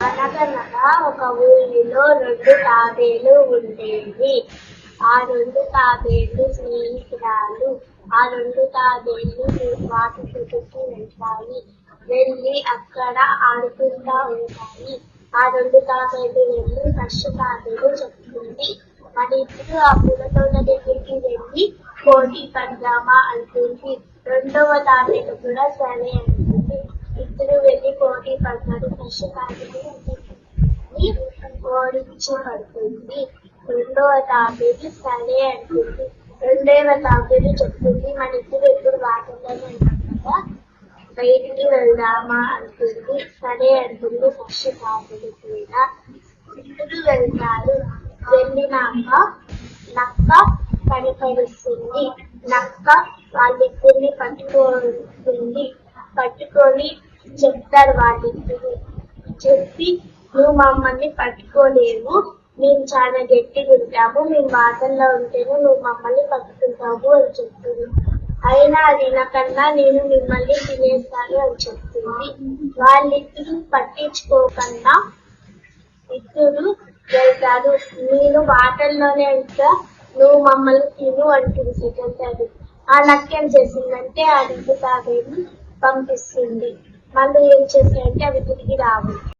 అనగనగా ఒక ఊరిలో రెండు తాబేలు ఉండేవి. ఆ రెండు తాబేలు స్నేహితురాలు. ఆ రెండు తాబేలు వాటి చుట్టూ వెళ్తాయి. వెళ్ళి అక్కడ ఆడుకుంటా ఉంటాయి. ఆ రెండు తాబేలు వెళ్ళి ఫస్ట్ తాబేలు చెప్తుంది మన ఇప్పుడు ఆ పూలతోట దగ్గరికి వెళ్ళి పోటీ పడ్డామా అంటుంది. రెండవ తాబేలు కూడా సరే అంటుంది. ఇద్దరు వెళ్ళి పోటీ పడ్డారు రెండవ తాబేలు సరే అంటుంది. రెండవ తాబేలు చెప్తుంది మన ఇద్దరు ఎప్పుడు వాటిల్లోనే ఉన్నాం కదా బయటికి వెళ్దామా? అంటుంది. సరే అంటుంది ఫస్ట్ తాబేలు కూడా. ఇద్దరు వెళ్తారు. వెళ్ళినాక నక్క కనిపరుస్తుంది. నక్క వాళ్ళిద్దరిని పట్టుకుంటుంది పట్టుకొని చెప్తారు వాళ్ళిద్దరు చెప్పి నువ్వు మమ్మల్ని పట్టుకోలేవు. మేము చాలా గట్టిగా ఉంటాము. మేము వాటర్లో ఉంటేనే నువ్వు మమ్మల్ని పట్టుకుంటావు అని చెప్తుంది. అయినా అది నాకన్నా నేను మిమ్మల్ని తినేస్తాను అని చెప్తుంది. వాళ్ళిద్దరు పట్టించుకోకుండా ఇద్దరు వెళ్తారు. నేను వాటర్లోనే ఉంటా నువ్వు మమ్మల్ని తిను అంటుంది సెకండ్ అది ఆ నక్కేం చేసిందంటే ఆ రిజు తాగేది పంపిస్తుంది. మళ్ళీ ఏం చేస్తాయంటే అవి తిరిగి రావు.